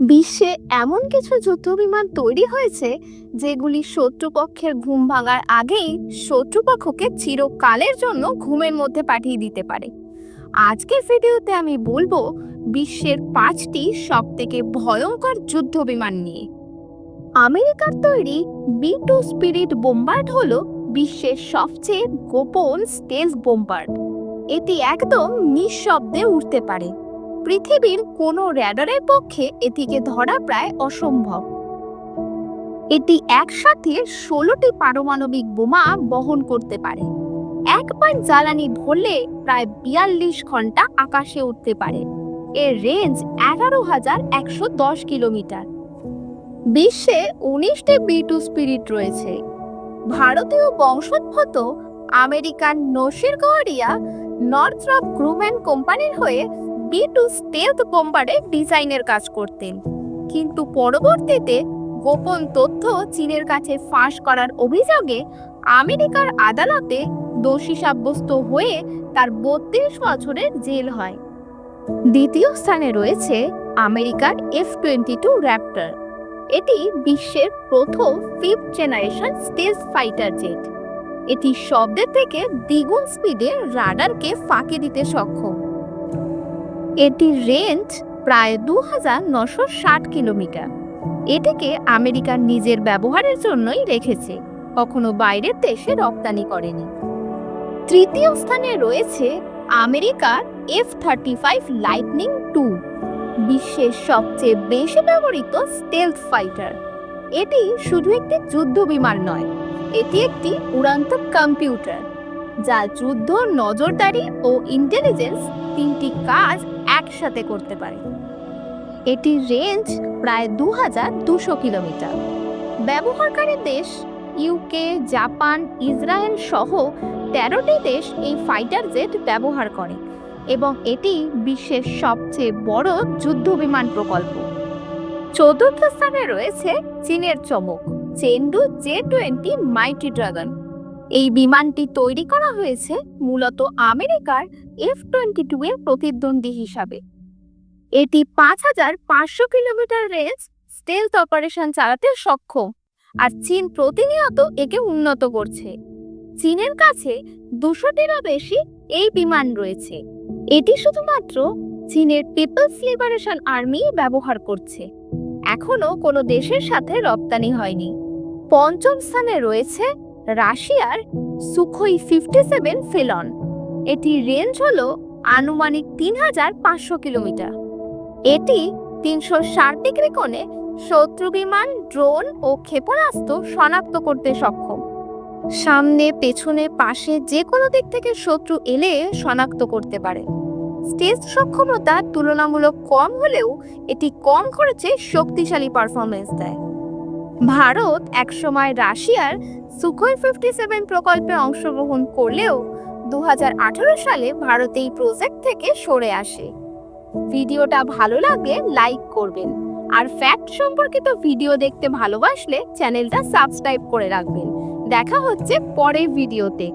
বিশ্বে এমন কিছু যুদ্ধবিমান তৈরি হয়েছে যেগুলি শত্রুপক্ষের ঘুম ভাঙার আগেই শত্রুপক্ষকে চিরকালের জন্য ঘুমের মধ্যে পাঠিয়ে দিতে পারে। আজকের ভিডিওতে আমি বলব বিশ্বের পাঁচটি সব থেকে ভয়ঙ্কর যুদ্ধবিমান নিয়ে। আমেরিকার তৈরি বি টু স্পিরিট বোম্বার্ড হল বিশ্বের সবচেয়ে গোপন স্টেলস বোম্বার্ড। এটি একদম নিঃশব্দে উঠতে পারে। পৃথিবীর কোনো র্যাডারের পক্ষে এটিকে ধরা প্রায় অসম্ভব। এটি একসাথে ষোলোটি পারমাণবিক বোমা বহন করতে পারে। একবার জ্বালানি ধরলে প্রায় বিয়াল্লিশ ঘণ্টা আকাশে উঠতে পারে। এর রেঞ্জ এগারো হাজার একশো দশ কিলোমিটার। বিশ্বে উনিশটি বি টু স্পিরিট রয়েছে। ভারতীয় বংশোদ্ভূত American Noshir Gowadia Northrop Grumman কোম্পানির হয়ে বি টু স্টেলথ বোম্বারের ডিজাইনের কাজ করতেন। কিন্তু পরবর্তীতে গোপন তথ্য চীনের কাছে ফাঁস করার অভিযোগে আমেরিকার আদালতে দোষী সাব্যস্ত হয়ে তার বত্রিশ বছরের জেল হয়। দ্বিতীয় স্থানে রয়েছে আমেরিকার এফ টোয়েন্টি টু র্যাপ্টার। এটি বিশ্বের প্রথম fifth generation stealth fighter jet. এটি শব্দের থেকে দ্বিগুণ স্পিডে রাডারকে ফাঁকি দিতে সক্ষম। এটির রেঞ্জ প্রায় দু হাজার নশো ষাট কিলোমিটার। এটিকে আমেরিকার নিজের ব্যবহারের জন্যই রেখেছে, কখনো বাইরের দেশে রপ্তানি করেনি। তৃতীয় স্থানে রয়েছে আমেরিকার F thirty five Lightning two, বিশ্বের সবচেয়ে বেশি ব্যবহৃত স্টেলথ ফাইটার এটি শুধু একটি যুদ্ধ বিমান নয়, এটি একটি উড়ান্ত কম্পিউটার যা যুদ্ধ, নজরদারি ও ইন্টেলিজেন্স তিনটি কাজ একসাথে করতে পারে। এটির রেঞ্জ প্রায় দু হাজার দুশো কিলোমিটার। ব্যবহারকারী দেশ ইউকে জাপান ইসরায়েল সহ তেরোটি দেশ এই ফাইটার জেট ব্যবহার করে এবং এটি বিশ্বের সবচেয়ে বড় যুদ্ধ বিমান প্রকল্প। চতুর্থ স্থানে রয়েছে চীনের চমক Chengdu J twenty mighty dragon এই বিমানটি তৈরি করা হয়েছে মূলত আমেরিকার এফ টোয়েন্টি টু এর প্রতিদ্বন্দ্বী হিসাবে। এটি পাঁচ হাজার পাঁচশো কিলোমিটার রেঞ্জ, স্টেলথ অপারেশন চালাতে সক্ষম আর চীন প্রতিনিয়ত একে উন্নত করছে। চীনের কাছে দুশোটিরও বেশি এই বিমান রয়েছে। এটি শুধুমাত্র চীনের পিপলস লিবারেশন আর্মি ব্যবহার করছে। এখনও কোনো দেশের সাথে রপ্তানি হয়নি। পঞ্চম স্থানে রয়েছে রাশিয়ার সুখোই ফিফটি সেভেন ফেলন। এটির রেঞ্জ হলো আনুমানিক তিন হাজার পাঁচশো কিলোমিটার। এটি তিনশো ষাট ডিগ্রি কোণে শত্রু বিমান, ড্রোন ও ক্ষেপণাস্ত্র শনাক্ত করতে সক্ষম। সামনে, পেছনে, পাশে যে কোনো দিক থেকে শত্রু এলে শনাক্ত করতে পারে। স্টেজ সক্ষমতা তুলনামূলক কম হলেও এটি কম খরচে শক্তিশালী পারফরমেন্স দেয়। ভারত একসময় রাশিয়ার সুখোই ফিফটি সেভেন প্রকল্পে অংশগ্রহণ করলেও দু হাজার আঠারো সালে ভারত এই প্রজেক্ট থেকে সরে আসে। ভিডিওটা ভালো লাগলে লাইক করবেন আর ফ্যাক্ট সম্পর্কিত ভিডিও দেখতে ভালোবাসলে চ্যানেলটা সাবস্ক্রাইব করে রাখবেন। দেখা হচ্ছে পরের ভিডিওতে